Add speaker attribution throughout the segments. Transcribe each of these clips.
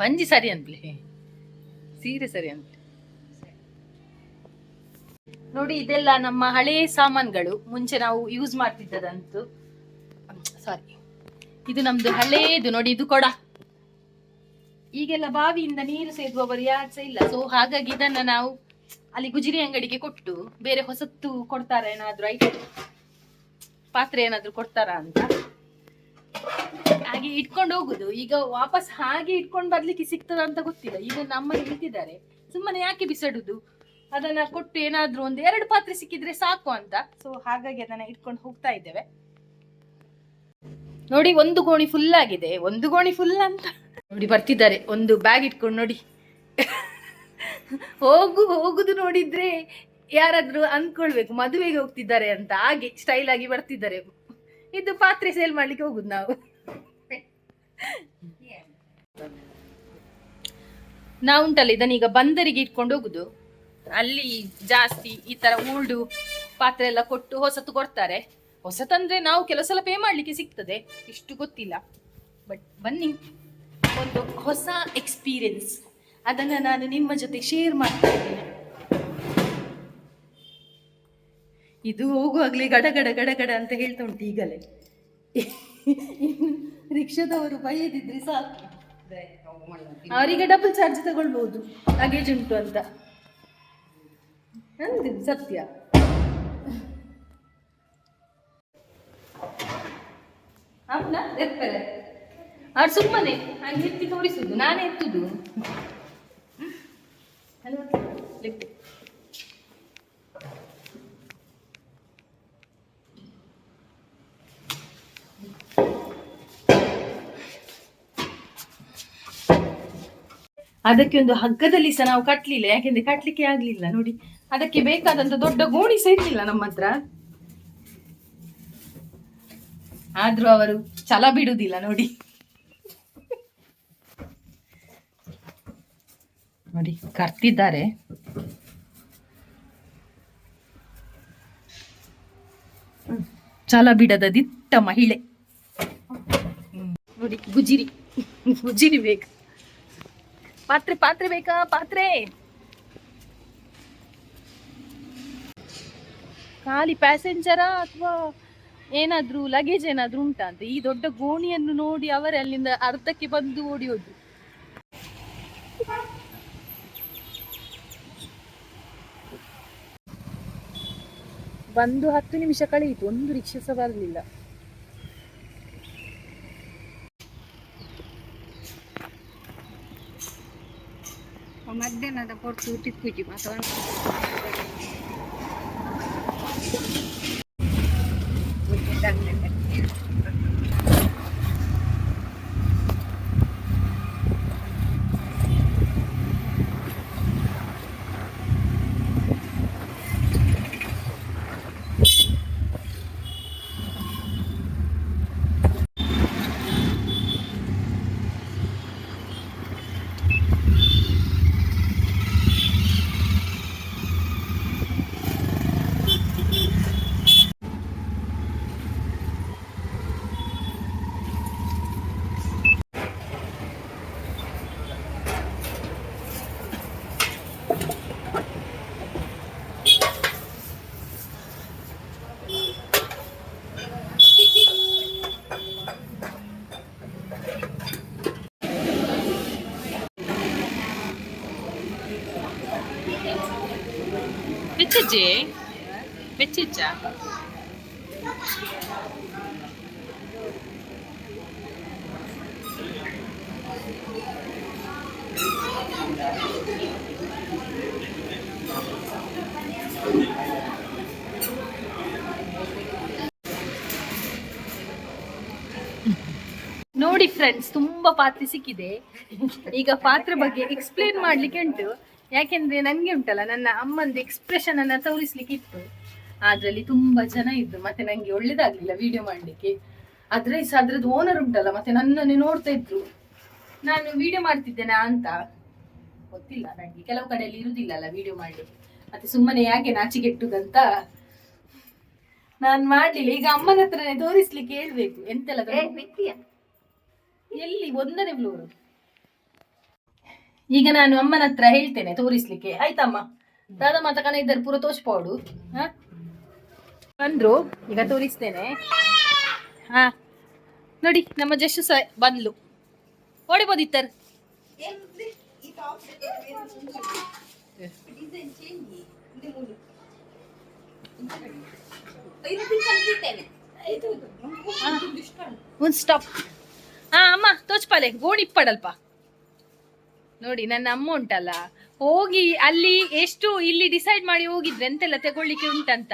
Speaker 1: ಬಂಜಿ ಸರಿ ಅಂದ್ಲಿ ಸೀರೆ ಸರಿ ಅಂತ ನೋಡಿ, ಇದೆಲ್ಲ ನಮ್ಮ ಹಳೇ ಸಾಮಾನುಗಳು. ಮುಂಚೆ ನಾವು ಯೂಸ್ ಮಾಡ್ತಿದ್ದದಂತು ಸಾರಿ ಇದು ನಮ್ದು ಹಳೇದು, ನೋಡಿ, ಇದು ಕೊಡ. ಈಗೆಲ್ಲ ಬಾವಿಯಿಂದ ನೀರು ಸೇದುವವರು ಯಾರು ಸಹ ಇಲ್ಲ. ಸೊ ಹಾಗಾಗಿ ಇದನ್ನ ನಾವು ಅಲ್ಲಿ ಗುಜಿರಿ ಅಂಗಡಿಗೆ ಕೊಟ್ಟು, ಬೇರೆ ಹೊಸತ್ತು ಕೊಡ್ತಾರ ಏನಾದ್ರು ಐಟಮ್ ಪಾತ್ರೆ ಏನಾದ್ರು ಕೊಡ್ತಾರ ಅಂತ? ಹಾಗೆ ಇಟ್ಕೊಂಡು ಹೋಗುದು. ಈಗ ವಾಪಸ್ ಹಾಗೆ ಇಟ್ಕೊಂಡು ಬರ್ಲಿಕ್ಕೆ ಸಿಗ್ತದ ಅಂತ ಗೊತ್ತಿಲ್ಲ. ಈಗ ನಮ್ಮಲ್ಲಿ ನಿಂತಿದ್ದಾರೆ. ಸುಮ್ಮನೆ ಯಾಕೆ ಬಿಸಾಡುದು? ಅದನ್ನ ಕೊಟ್ಟು ಏನಾದ್ರೂ ಒಂದು ಎರಡು ಪಾತ್ರೆ ಸಿಕ್ಕಿದ್ರೆ ಸಾಕು ಅಂತ. ಸೊ ಹಾಗಾಗಿ ಅದನ್ನ ಇಟ್ಕೊಂಡು ಹೋಗ್ತಾ ಇದ್ದೇವೆ. ನೋಡಿ, ಒಂದು ಗೋಣಿ ಫುಲ್ ಆಗಿದೆ. ಒಂದು ಗೋಣಿ ಫುಲ್ ಅಂತ. ನೋಡಿ, ಬರ್ತಿದ್ದಾರೆ. ಒಂದು ಬ್ಯಾಗ್ ಇಟ್ಕೊಂಡು ನೋಡಿ. ಹೋಗು, ಹೋಗುದು ನೋಡಿದ್ರೆ ಯಾರಾದ್ರೂ ಅನ್ಕೊಳ್ಬೇಕು. ಮದುವೆಗೆ ಹೋಗ್ತಿದ್ದಾರೆ ಅಂತ. ಹಾಗೆ ಸ್ಟೈಲ್ ಆಗಿ ಬರ್ತಿದ್ದಾರೆ. ಇದು ಪಾತ್ರೆ ಸೇಲ್ ಮಾಡ್ಲಿಕ್ಕೆ ಹೋಗುದು ನಾವು. ನಾವು ಉಂಟಲ್ಲ ಇದನ್ನೀಗ ಬಂದರಿಗೆ ಇಟ್ಕೊಂಡು ಹೋಗುದು. ಅಲ್ಲಿ ಜಾಸ್ತಿ ಈ ತರ ಊಲ್ಡು ಪಾತ್ರೆ ಎಲ್ಲ ಕೊಟ್ಟು ಹೊಸತು ಕೊಡ್ತಾರೆ. ಹೊಸತಂದ್ರೆ ನಾವು ಕೆಲವು ಸಲ ಪೇ ಮಾಡ್ಲಿಕ್ಕೆ ಸಿಗ್ತದೆ. ಇಷ್ಟು ಗೊತ್ತಿಲ್ಲ. ಬಟ್ ಬನ್ನಿ, ಒಂದು ಹೊಸ ಎಕ್ಸ್ಪೀರಿಯನ್ಸ್ ಅದನ್ನ ನಾನು ನಿಮ್ಮ ಜೊತೆ ಶೇರ್ ಮಾಡ್ತಾ ಇದ್ದೇನೆ. ಇದು ಹೋಗುವಾಗ್ಲೇ ಗಡ ಗಡ ಗಡ ಗಡ ಅಂತ ಹೇಳ್ತಾ ಉಂಟು ಈಗಲೇ. ರಿಕ್ಷಾದವರು ಬೈಯದಿದ್ರೆ ಸಾಕು. ಅವರಿಗೆ ಡಬಲ್ ಚಾರ್ಜ್ ತಗೊಳ್ಬಹುದು ಲಗೇಜ್ ಉಂಟು ಅಂತ. ನಂದು ಸತ್ಯ. ಅವ್ನ ಎತ್ತಾರೆ? ಅವ್ರು ಸುಮ್ಮನೆ ಹಂಗೆ ಎತ್ತಿ ತೋರಿಸುದು ನಾನೇ ಎತ್ತುದು. ಅಲ್ವಾ? ಅದಕ್ಕೆ ಒಂದು ಹಗ್ಗದಲ್ಲಿ ಸಹ ನಾವು ಕಟ್ಲಿಲ್ಲ, ಯಾಕೆಂದ್ರೆ ಕಟ್ಲಿಕ್ಕೆ ಆಗ್ಲಿಲ್ಲ, ನೋಡಿ. ಅದಕ್ಕೆ ಬೇಕಾದಂತ ದೊಡ್ಡ ಗೋಣಿ ಸಹ ಇರ್ಲಿಲ್ಲ ನಮ್ಮ ಆದ್ರೂ ಅವರು ಛಲ ಬಿಡುದಿಲ್ಲ, ನೋಡಿ. ನೋಡಿ, ಕರ್ತಿದ್ದಾರೆ. ಛಲ ಬಿಡದ ದಿಟ್ಟ ಮಹಿಳೆ. ನೋಡಿ, ಗುಜಿರಿ. ಗುಜಿರಿ ಬೇಕು. ಪಾತ್ರೆ ಪಾತ್ರೆ ಬೇಕಾ? ಪಾತ್ರೆ. ಖಾಲಿ ಪ್ಯಾಸೆಂಜರಾ ಅಥವಾ ಏನಾದ್ರೂ ಲಗೇಜ್ ಏನಾದ್ರೂ ಉಂಟಾ ಅಂತ? ಈ ದೊಡ್ಡ ಗೋಣಿಯನ್ನು ನೋಡಿ ಅವರೇ ಅಲ್ಲಿಂದ ಅರ್ಧಕ್ಕೆ ಬಂದು ಓಡಿ ಹೋದ್ರು ಬಂದು ಹತ್ತು ನಿಮಿಷ ಕಳೆಯಿತು. ಒಂದು ರಿಕ್ಷಾ ಸಹ ಬರಲಿಲ್ಲ.
Speaker 2: ಮಧ್ಯಾಹ್ನದ ಕೊಟ್ಟು ತಿಕ್ಕುಜಿ ಅಥವಾ
Speaker 1: വെച്ചേ വെച്ചാ ನೋಡಿ ಫ್ರೆಂಡ್ಸ್ ತುಂಬಾ ಪಾತ್ರೆ ಸಿಕ್ಕಿದೆ ಈಗ ಪಾತ್ರೆ ಬಗ್ಗೆ ಎಕ್ಸ್ಪ್ಲೇನ್ ಮಾಡ್ಲಿಕ್ಕೆ ಉಂಟು ಯಾಕೆಂದ್ರೆ ನನ್ಗೆ ಉಂಟಲ್ಲ ನನ್ನ ಅಮ್ಮಂದು ಎಕ್ಸ್ಪ್ರೆಷನ್ ಅನ್ನ ತೋರಿಸ್ಲಿಕ್ಕೆ ಇತ್ತು ಅದ್ರಲ್ಲಿ ತುಂಬಾ ಜನ ಇದ್ದು ಮತ್ತೆ ನಂಗೆ ಒಳ್ಳೇದಾಗ್ಲಿಲ್ಲ ವಿಡಿಯೋ ಮಾಡ್ಲಿಕ್ಕೆ. ಅದ್ರ ಅದ್ರದ್ದು ಓನರ್ ಉಂಟಲ್ಲ ಮತ್ತೆ ನನ್ನನ್ನೇ ನೋಡ್ತಾ ಇದ್ರು. ನಾನು ವಿಡಿಯೋ ಮಾಡ್ತಿದ್ದೇನಾ ಅಂತ ಗೊತ್ತಿಲ್ಲ ನನಗೆ ಕೆಲವು ಕಡೆಯಲ್ಲಿ ಇರುದಿಲ್ಲಲ್ಲ ವಿಡಿಯೋ ಮಾಡ್ಲಿಕ್ಕೆ ಮತ್ತೆ ಸುಮ್ಮನೆ ಯಾಕೆ ನಾಚಿಗೆಟ್ಟುದಂತ ನಾನು ಮಾಡ್ಲಿಲ್ಲ. ಈಗ ಅಮ್ಮನ ಹತ್ರನೇ ತೋರಿಸ್ಲಿಕ್ಕೆ ಹೇಳ್ಬೇಕು ಎಂತೆಲ್ಲ ಎಲ್ಲಿ ಒಂದನೇ ಫ್ಲೋರ್ ಈಗ ನಾನು ಅಮ್ಮನ ಹತ್ರ ಹೇಳ್ತೇನೆ, ತೋರಿಸ್ಲಿಕ್ಕೆ. ಆಯ್ತಮ್ಮ? ದಾದ ಮಾತಕನ ಇದ್ದರ್, ಪೂರ ತೋಚ್ಪಾಡು ಹಾ? ಬಂದ್ರು ಈಗ ತೋರಿಸ್ತೇನೆ. ಹಾ. ನೋಡಿ, ನಮ್ಮ ಜಶು ಸಹ ಬಂದ್ಲು. ಓಡಿಬೋದಿತ್ತರ್ ಒಂದು ಸ್ಟಾಪ್ ಹಾ, ಅಮ್ಮ ತೋಚ್ಪಾಲೆ ಗೋಣಿ ನೋಡಿ, ನನ್ನ ಅಮ್ಮ ಉಂಟಲ್ಲ, ಹೋಗಿ ಅಲ್ಲಿ ಎಷ್ಟು ಇಲ್ಲಿ ಡಿಸೈಡ್ ಮಾಡಿ ಹೋಗಿದ್ರೆ ಎಂತೆಲ್ಲ ತಗೊಳ್ಳಿಕ್ಕೆ ಉಂಟಂತ?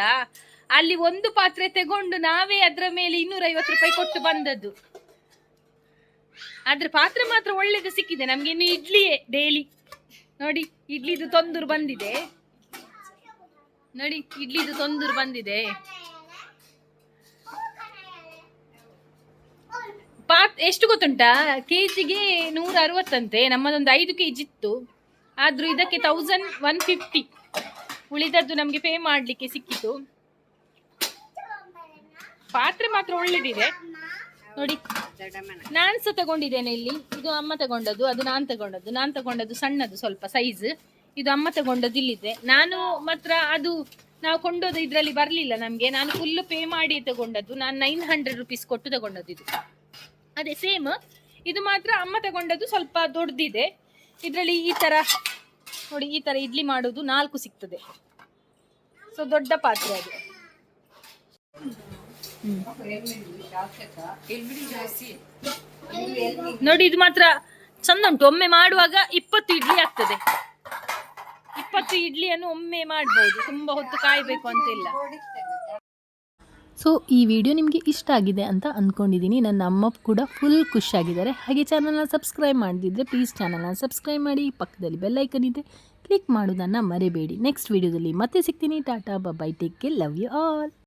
Speaker 1: ಅಲ್ಲಿ ಒಂದು ಪಾತ್ರೆ ತಗೊಂಡು ನಾವೇ ಅದರ ಮೇಲೆ ಇನ್ನೂರ ಐವತ್ತು ರೂಪಾಯಿ ಕೊಟ್ಟು ಬಂದದ್ದು. ಆದ್ರೆ ಪಾತ್ರೆ ಮಾತ್ರ ಒಳ್ಳೇದು ಸಿಕ್ಕಿದೆ, ನಮ್ಗೆ ಇನ್ನು ಇಡ್ಲಿಯೇ ಡೈಲಿ ನೋಡಿ, ಇಡ್ಲಿದು ತೊಂದರು ಬಂದಿದೆ. ನೋಡಿ, ಇಡ್ಲಿದು ತೊಂದರು ಬಂದಿದೆ. ಪಾತ್ ಎಷ್ಟು ಗೊತ್ತುಂಟಾ? ಕೆಜಿಗೆ ನೂರ ಅರವತ್ತಂತೆ ನಮ್ಮದೊಂದು ಐದು ಕೆ ಜಿ ಇತ್ತು. ಆದ್ರೂ ಇದಕ್ಕೆ ತೌಸಂಡ್ ಒನ್ ಫಿಫ್ಟಿ ಉಳಿದದ್ದು ನಮಗೆ ಪೇ ಮಾಡಲಿಕ್ಕೆ ಸಿಕ್ಕಿತು. ಪಾತ್ರೆ ಮಾತ್ರ ಒಳ್ಳೇದಿದೆ. ನೋಡಿ ನಾನು ಸಹ ತಗೊಂಡಿದ್ದೇನೆ ಇಲ್ಲಿ. ಇದು ಅಮ್ಮ ತಗೊಂಡದ್ದು, ಅದು ನಾನು ತಗೊಂಡದ್ದು. ನಾನು ತಗೊಂಡದ್ದು ಸಣ್ಣದು ಸ್ವಲ್ಪ ಸೈಜ್ ಇದು ಅಮ್ಮ ತಗೊಂಡದ್ದು ಇಲ್ಲಿದೆ. ನಾನು ಮಾತ್ರ ಅದು ನಾವು ಕೊಂಡೋದು ಇದರಲ್ಲಿ ಬರಲಿಲ್ಲ ನಮಗೆ. ನಾನು ಫುಲ್ ಪೇ ಮಾಡಿ ತಗೊಂಡದ್ದು. ನಾನು ನೈನ್ ಹಂಡ್ರೆಡ್ ರುಪೀಸ್ ಕೊಟ್ಟು ತಗೊಂಡದ್ದು ಇದು. ಅದೇ ಸೇಮ್ ಇದು ಮಾತ್ರ ಅಮ್ಮ ತಗೊಂಡದ್ದು ಸ್ವಲ್ಪ ದೊಡ್ಡದಿದೆ ಇದರಲ್ಲಿ ಈ ತರ, ನೋಡಿ ಈ ತರ ಇಡ್ಲಿ ಮಾಡೋದು ನಾಲ್ಕು ಸಿಗ್ತದೆ. ಸೊ ದೊಡ್ಡ ಪಾತ್ರೆ ಅದು. ನೋಡಿ, ಇದು ಮಾತ್ರ ಚಂದ ಉಂಟು. ಒಮ್ಮೆ ಮಾಡುವಾಗ ಇಪ್ಪತ್ತು ಇಡ್ಲಿ ಆಗ್ತದೆ. ಇಪ್ಪತ್ತು ಇಡ್ಲಿಯನ್ನು ಒಮ್ಮೆ ಮಾಡ್ಬೋದು. ತುಂಬಾ ಹೊತ್ತು ಕಾಯಬೇಕು ಅಂತ ಇಲ್ಲ
Speaker 2: ಸೊ ಈ ವಿಡಿಯೋ ನಿಮಗೆ ಇಷ್ಟ ಆಗಿದೆ ಅಂತ ಅಂದ್ಕೊಂಡಿದ್ದೀನಿ ನನ್ನ ಅಮ್ಮ ಕೂಡ ಫುಲ್ ಖುಷಿಯಾಗಿದ್ದಾರೆ ಹಾಗೆ ಚಾನಲ್ನ ಸಬ್ಸ್ಕ್ರೈಬ್ ಮಾಡದಿದ್ದರೆ ಪ್ಲೀಸ್ ಚಾನಲ್ನ ಸಬ್ಸ್ಕ್ರೈಬ್ ಮಾಡಿ. ಪಕ್ಕದಲ್ಲಿ ಬೆಲ್ಲೈಕನ್ ಇದೆ. ಕ್ಲಿಕ್ ಮಾಡೋದನ್ನು ಮರೆಯಬೇಡಿ ನೆಕ್ಸ್ಟ್ ವಿಡಿಯೋದಲ್ಲಿ ಮತ್ತೆ ಸಿಗ್ತೀನಿ. Tata bye take care love you all